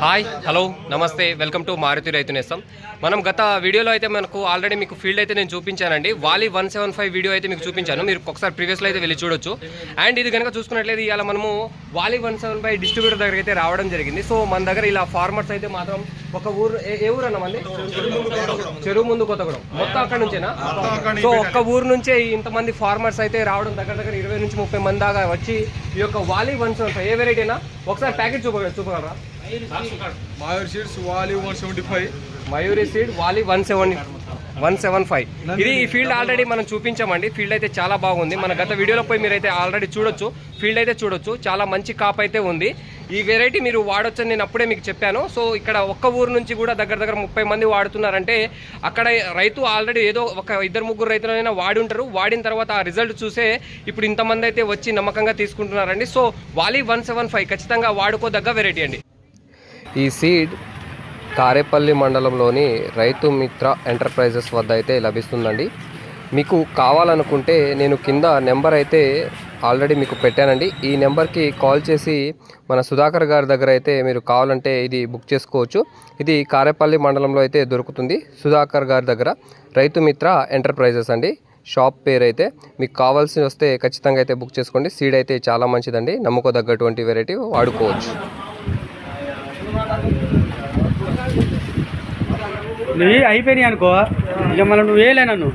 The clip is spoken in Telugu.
హాయ్ హలో నమస్తే వెల్కమ్ టు మారుతి రైతు నేస్తం. మనం గత వీడియోలో అయితే మనకు ఆల్రెడీ మీకు ఫీల్డ్ అయితే నేను చూపించానండి. వాలి వన్ సెవెన్ ఫైవ్ వీడియో అయితే మీకు చూపించాను. మీరు ఒకసారి ప్రీవియస్లో అయితే వెళ్ళి చూడొచ్చు. అండ్ ఇది కనుక చూసుకున్నట్లయితే ఇలా మనము Vali one seven five distributor దగ్గర అయితే రావడం జరిగింది. సో మన దగ్గర ఇలా ఫార్మర్స్ అయితే మాత్రం ఒక ఊరు ఏ- ఏ ఊరు అన్నమంది చెరువు ముందు కొత్తగూడెం. మొత్తం అక్కడ నుంచేనా? సో ఒక్క ఊరు నుంచే ఇంతమంది ఫార్మర్స్ అయితే రావడం దగ్గర దగ్గర ఇరవై నుంచి ముప్పై మంది దాకా వచ్చి ఈ యొక్క వాలి వన్ సెవెన్ ఫైవ్ ఏ వెరైటీనా ఒకసారి ప్యాకెట్ చూప చూపగలరా? మాయూర్ షీట్స్ వాలి one seventy five. Mayuri seed వాలి one seven one seven five. ఇది ఈ ఫీల్డ్ ఆల్రెడీ మనం చూపించామండి. ఫీల్డ్ అయితే చాలా బాగుంది. మన గత వీడియోలో పోయి మీరైతే ఆల్రెడీ చూడొచ్చు. ఫీల్డ్ అయితే చూడొచ్చు. చాలా మంచి కాప్ అయితే ఉంది. ఈ వెరైటీ మీరు వాడొచ్చని నేను అప్పుడే మీకు చెప్పాను. సో ఇక్కడ ఒక్క ఊరు నుంచి కూడా దగ్గర దగ్గర ముప్పై మంది వాడుతున్నారంటే అక్కడ రైతు ఆల్రెడీ ఏదో ఒక ఇద్దరు ముగ్గురు రైతులైనా వాడి ఉంటారు. వాడిన తర్వాత ఆ రిజల్ట్ చూసే ఇప్పుడు ఇంతమంది అయితే వచ్చి నమ్మకంగా తీసుకుంటున్నారండి. సో వాలి వన్ సెవెన్ ఫైవ్ ఖచ్చితంగా వాడుకోదగ్గ వెరైటీ అండి. ఈ సీడ్ కారేపల్లి మండలంలోని రైతు మిత్ర ఎంటర్ప్రైజెస్ వద్ద అయితే లభిస్తుందండి. మీకు కావాలనుకుంటే నేను కింద నెంబర్ అయితే ఆల్రెడీ మీకు పెట్టానండి. ఈ నెంబర్కి కాల్ చేసి మన సుధాకర్ గారి దగ్గర అయితే మీరు కావాలంటే ఇది బుక్ చేసుకోవచ్చు. ఇది కారేపల్లి మండలంలో అయితే దొరుకుతుంది. సుధాకర్ గారి దగ్గర రైతు మిత్ర ఎంటర్ప్రైజెస్ అండి. షాప్ పేరు అయితే మీకు కావాల్సి వస్తే ఖచ్చితంగా అయితే బుక్ చేసుకోండి. సీడ్ అయితే చాలా మంచిదండి. నమ్ముకోదగ్గటువంటి వెరైటీ వాడుకోవచ్చు. నువ్వు అయిపోయినాయి అనుకో. ఇక మళ్ళీ నువ్వు వేయలే నన్ను.